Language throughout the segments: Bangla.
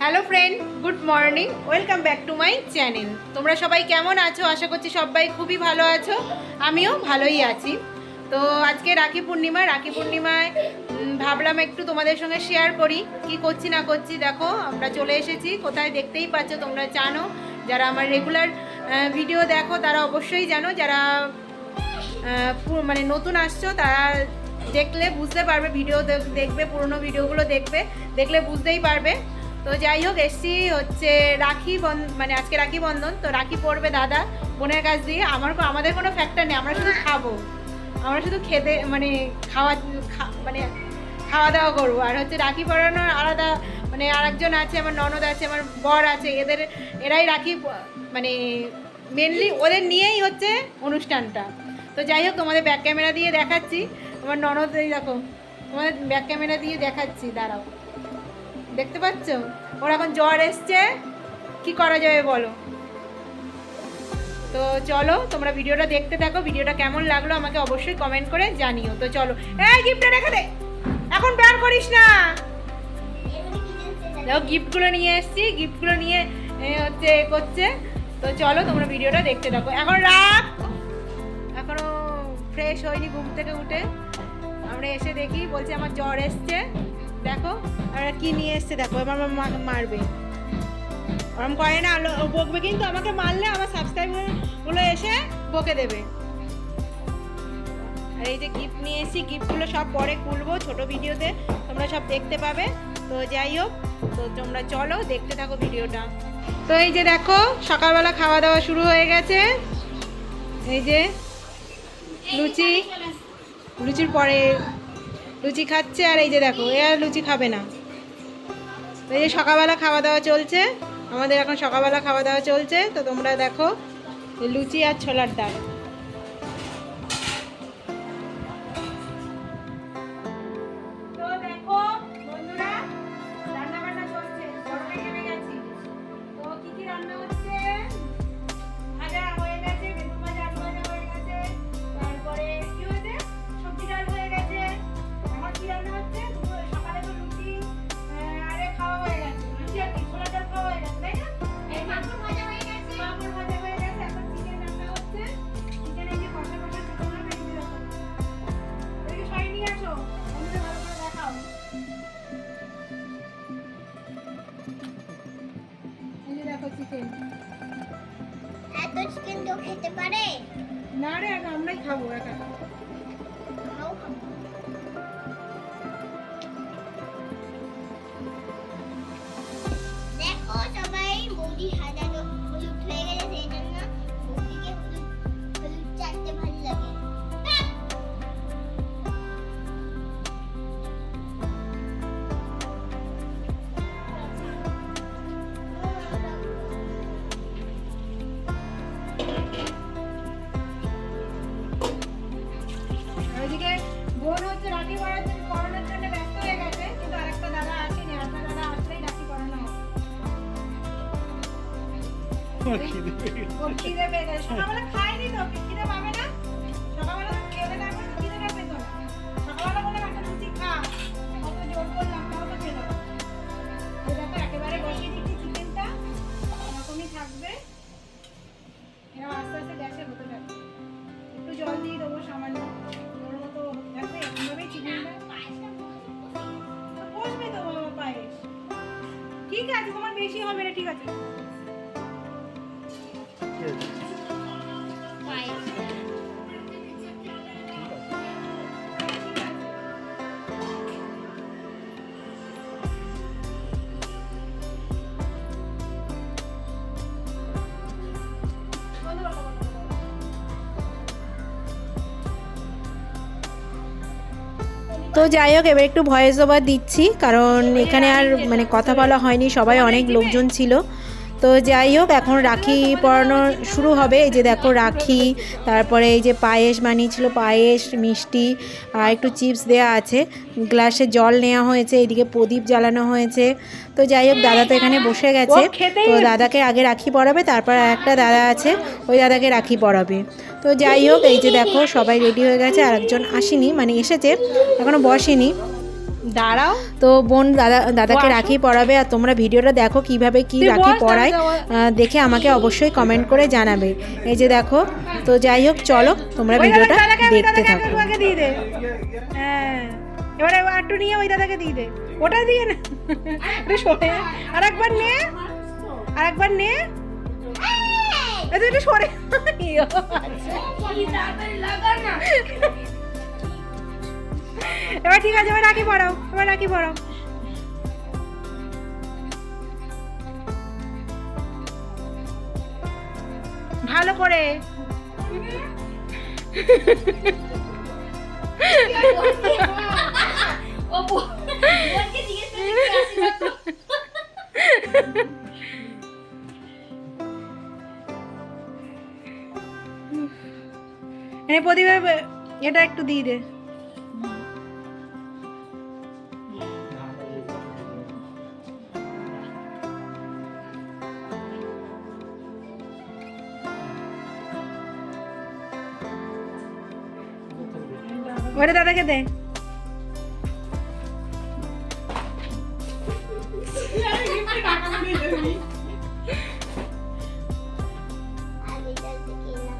Hello friend good morning welcome back to my channel তোমরা সবাই কেমন আছো? আশা করছি সবাই খুবই ভালো আছো। আমিও ভালোই আছি। তো আজকে রাখি পূর্ণিমা। রাখি পূর্ণিমায় ভাবলাম একটু তোমাদের সঙ্গে শেয়ার করি। কি করছি, না করছি, দেখো, আমরা চলে এসেছি। কোথায় দেখতেই পাচ্ছ তোমরা জানো। যারা আমার রেগুলার ভিডিও দেখো, তারা অবশ্যই জানো। যারা মানে নতুন আসছো, তারা দেখলে বুঝতে পারবে ভিডিও দেখ- দেখবে, পুরনো ভিডিওগুলো দেখবে। দেখলে বুঝতেই পারবে। তো যাই হোক, এসছি হচ্ছে রাখি মানে আজকে রাখি বন্ধন। তো রাখি পড়বে দাদা বোনের কাছ দিয়ে। আমার আমাদের কোনো ফ্যাক্টর নেই, আমরা শুধু খাব। আমরা শুধু খেতে মানে খাওয়া মানে খাওয়া দাওয়া করব। আর হচ্ছে রাখি পরানোর আলাদা মানে আরেকজন আছে, আমার ননদ আছে, আমার বর আছে, এদের এরাই রাখি মানে মেনলি ওদের নিয়েই হচ্ছে অনুষ্ঠানটা। তো যাই হোক, তোমাদের ব্যাক ক্যামেরা দিয়ে দেখাচ্ছি। আমার ননদ এই দেখো, তোমাদের ব্যাক ক্যামেরা দিয়ে দেখাচ্ছি, দাঁড়াও। দেখতে পাচ্ছ? ওর এখন জ্বর এসছে। কি করা যাবে বলো? তো চলো, তোমরা ভিডিওটা দেখতে থাকো। ভিডিওটা কেমন লাগল আমাকে অবশ্যই কমেন্ট করে জানিও। তো চলো। এই গিফটটা রেখে দে। এখন বের করিস না। দেখো গিফটগুলো নিয়ে এসেছি। গিফটগুলো নিয়ে হচ্ছে করছে। তো চলো, তোমরা ভিডিওটা দেখতে থাকো। এখন রাখ। এখনও ফ্রেশ হয়নি, ঘুম থেকে উঠে। আমরা এসে দেখি, বলছে আমার জ্বর এসছে। দেখো আর কি নিয়ে এসছে দেখো এবার আমার মারবে। ওরম করে না বকবে কিন্তু আমাকে মারলে আমার সাবস্ক্রাইবারগুলো এসে বকে দেবে। আর এই যে গিফট নিয়ে এসেছি গিফটগুলো সব পরে খুলবো ছোট ভিডিওতে তোমরা সব দেখতে পাবে। তো যাই হোক তো তোমরা চলো দেখতে থাকো ভিডিওটা। তো এই যে দেখো সকালবেলা খাওয়া দাওয়া শুরু হয়ে গেছে। এই যে লুচি লুচির পরে লুচি খাচ্ছে আর এই যে দেখো, এ আর লুচি খাবে না। এই যে সকালবেলা খাওয়া দাওয়া চলছে, আমাদের এখন সকালবেলা খাওয়া দাওয়া চলছে, তো তোমরা দেখো লুচি আর ছোলার ডাল। খেতে পারে? না রে একা আমরাই খাব একা। খিদে পেয়ে গেছে সকালবেলা খাইনি তো খিদে পাবে না? সকালবেলা খেলে তারপরে তো। খিদেটা পেতো সকালবেলা বললাম একটা লুচি খা কত জোর করলাম, তাও তো দেখো, একেবারে বসিয়ে দিচ্ছি চিকেনটা এরকমই থাকবে। এরকম আস্তে আস্তে গ্যাসে হতে থাকবে একটু জল দিয়ে দেবো সামান্য। ওর মতো থাকবে এরকমভাবেই চিকেনটা তো পায়েস। ঠিক আছে, তোমার বেশি হবে না, ঠিক আছে। তো যাই হোক, এবার একটু ভয়েস ওভার দিচ্ছি, কারণ এখানে আর মানে কথা বলা হয়নি, সবাই অনেক লোকজন ছিল। তো যাই হোক এখন রাখি পরানো শুরু হবে। এই যে দেখো রাখি তারপরে এই যে পায়েস বানিয়েছিল পায়েস মিষ্টি আর একটু চিপস দেওয়া আছে। গ্লাসে জল নেওয়া হয়েছে এদিকে প্রদীপ জ্বালানো হয়েছে। তো যাই হোক দাদা তো এখানে বসে গেছে। তো দাদাকে আগে রাখি পরাবে তারপর একটা দাদা আছে ওই দাদাকে রাখি পরাবে। তো যাই হোক এই যে দেখো সবাই রেডি হয়ে গেছে আর একজন আসেনি মানে এসেছে এখনও বসেনি। দাঁড়াও। তো বোন দাদা দাদাকে। রাখি পরাবে আর তোমরা ভিডিওটা দেখো কীভাবে কি রাখি আহ, দেখে আমাকে অবশ্যই কমেন্ট করে জানাবে। এই যে দেখো তো যাই হোক চলো তোমরা ভিডিওটা দেখতে থাকো। হ্যাঁ। এবারে একটু নিয়ে ওই দাদাকে দিয়ে দে। ওটা দিয়ে না। সরে। আর একবার নে। আর একবার নে। এই তো সরে। আচ্ছা। এবার ঠিক আছে, এবার রাখি পড়াও, এবার রাখি পড়াও। ভালো করে। প্রদীপের এটা একটু দিয়ে দে। ওটা দাদাকে দে আগে যাচ্ছে কি না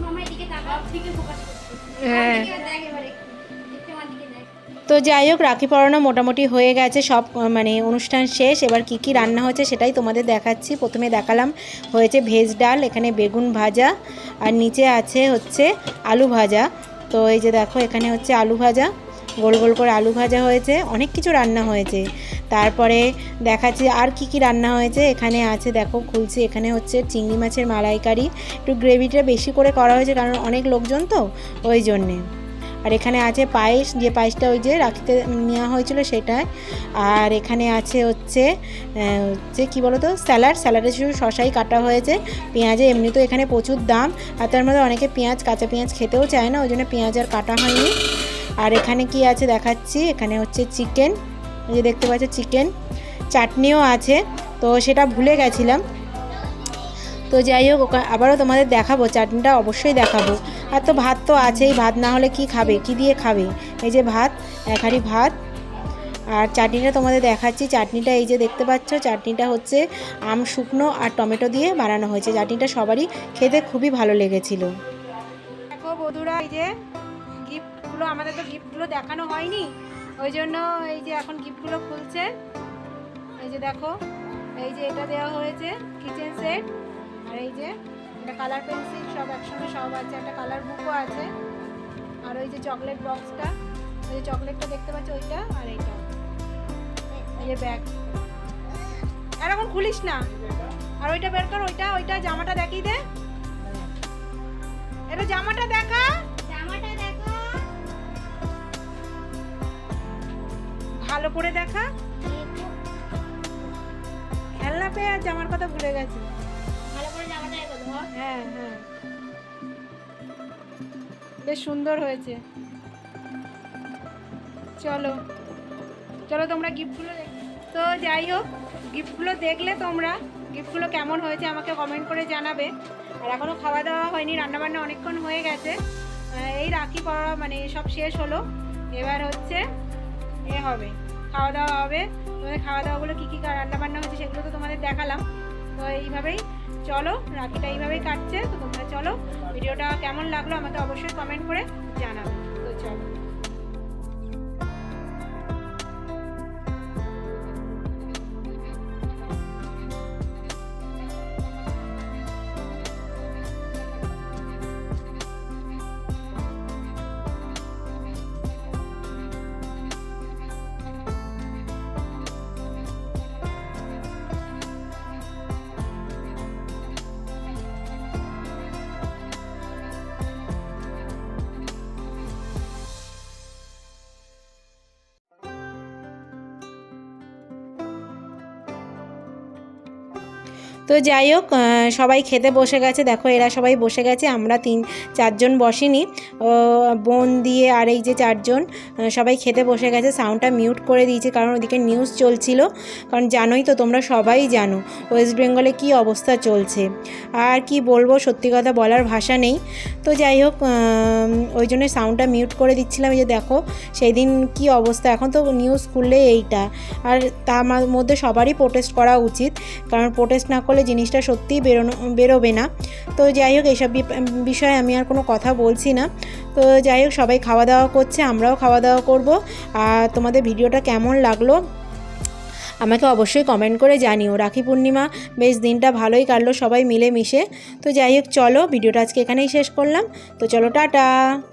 মামা এদিকে তাকাও দিকে ফোকাস করছে হ্যাঁ তো যাই হোক, রাখি পরানো মোটামুটি হয়ে গেছে, সব মানে অনুষ্ঠান শেষ। এবার কি কি রান্না হয়েছে সেটাই তোমাদের দেখাচ্ছি। প্রথমে দেখালাম হয়েছে ভেজ ডাল, এখানে বেগুন ভাজা, আর নিচে আছে হচ্ছে আলু ভাজা। তো এই যে দেখো, এখানে হচ্ছে আলু ভাজা, গোল গোল করে আলু ভাজা হয়েছে, অনেক কিছু রান্না হয়েছে। তারপরে দেখাচ্ছি আর কি কি রান্না হয়েছে। এখানে আছে, দেখো, খুলছি, এখানে হচ্ছে চিংড়ি মাছের মালাইকারি। একটু গ্রেভিটা বেশি করে করা হয়েছে, কারণ অনেক লোকজন তো, ওই জন্যে। আর এখানে আছে পায়েস, যে পায়েসটা ওই যে রাখিতে নেওয়া হয়েছিল সেটাই আর এখানে আছে হচ্ছে হচ্ছে কী বলো তো স্যালাড। স্যালাডে শুধু শশাই কাটা হয়েছে। পেঁয়াজে এমনি তো এখানে প্রচুর দাম। আর তার মধ্যে অনেকে পেঁয়াজ, কাঁচা পেঁয়াজ খেতেও চায় না, ওই জন্য পেঁয়াজ আর কাটা হয়নি। আর এখানে কি আছে দেখাচ্ছি? এখানে হচ্ছে চিকেন। যে দেখতে পাচ্ছ চিকেন। চাটনিও আছে। তো সেটা ভুলে গেছিলাম। তো যাই হোক আবারও তোমাদের দেখাবো। চাটনিটা অবশ্যই দেখাবো। আর তো ভাত তো আছেই, ভাত না হলে কি খাবে? কি দিয়ে খাবে? এই যে ভাত, এক হাঁড়ি ভাত আর চাটনিটা তোমাদের দেখাচ্ছি। চাটনিটা এই যে দেখতে পাচ্ছ, চাটনিটা হচ্ছে আম শুকনো আর টমেটো দিয়ে বানানো হয়েছে। চাটনিটা সবারই খেতে খুবই ভালো লেগেছিল। দেখো বধুরা এই যে গিফটগুলো, আমাদের তো গিফটগুলো দেখানো হয়নি। ওই জন্য এই যে এখন গিফটগুলো খুলছে। এই যে দেখো, এই যে এটা দেওয়া হয়েছে, কিচেন সেট। আর এই যে একটা কালার পেন্সিল সব একসঙ্গে সব আছে একটা কালার বুকও আছে। আর ওই যে চকলেট বক্সটা ওই যে চকলেটটা দেখতে পাচ্ছ ওইটা? আর এইটা। এই যে ব্যাগ আর এখন খুলিস না। আর ওইটা বের কর ওইটা ওইটা জামাটা দেখিয়ে দে। এটা জামাটা দেখা। জামাটা দেখো। ভালো করে দেখা। খেলনা পেয়ে আর জামার কথা ভুলে গেছি। হ্যাঁ হ্যাঁ। বেশ সুন্দর হয়েছে। চলো চলো তোমরা গিফটগুলো তো যাই হোক, গিফটগুলো দেখলে তোমরা, গিফটগুলো কেমন হয়েছে আমাকে কমেন্ট করে জানাবে। আর এখনও খাওয়া দাওয়া হয়নি, রান্নাবান্না অনেকক্ষণ হয়ে গেছে। এই রাখি পড়া মানে সব শেষ হলো। এবার হচ্ছে এ হবে খাওয়া দাওয়া হবে। তোমাদের খাওয়া দাওয়াগুলো কী কী রান্নাবান্না হয়েছে সেগুলো তো তোমাদের দেখালাম। তো এইভাবেই চলো, রাখিটা এইভাবেই কাটছে, তো তোমরা চলো, ভিডিওটা কেমন লাগল আমাকে অবশ্যই কমেন্ট করে জানাব। তো চলো। তো যাই হোক সবাই খেতে বসে গেছে। দেখো, এরা সবাই বসে গেছে, আমরা তিন, চারজন বসিনি। বোন দিয়ে আর এই যে চারজন সবাই খেতে বসে গেছে। সাউন্ডটা মিউট করে দিয়েছি, কারণ ওদিকে নিউজ চলছিল। কারণ জানোই তো, তোমরা সবাই জানো ওয়েস্ট বেঙ্গলে কী অবস্থা চলছে। আর কি বলব, সত্যি কথা বলার ভাষা নেই। তো যাই হোক ওই জন্য সাউন্ডটা মিউট করে দিচ্ছিলাম। যে দেখো সেই দিন কী অবস্থা, এখন তো নিউজ খুললে এইটা। আর তার মধ্যে সবারই প্রোটেস্ট করা উচিত, কারণ প্রোটেস্ট না করলে জিনিসটা সত্যিই বেরোনো, বেরোবে না। তো যাই হোক এইসব বিষয়ে আমি আর কোনো কথা বলছি না। তো যাই হোক, সবাই খাওয়া দাওয়া করছে, আমরাও খাওয়া দাওয়া করব। আর তোমাদের ভিডিওটা কেমন লাগল? আমাকে অবশ্যই কমেন্ট করে জানিও। রাখি পূর্ণিমা, বেশ দিনটা ভালোই কাটলো সবাই মিলে মিশে তো যাই হোক, চলো, ভিডিওটা আজকে এখানেই শেষ করলাম। তো চলো, টাটা!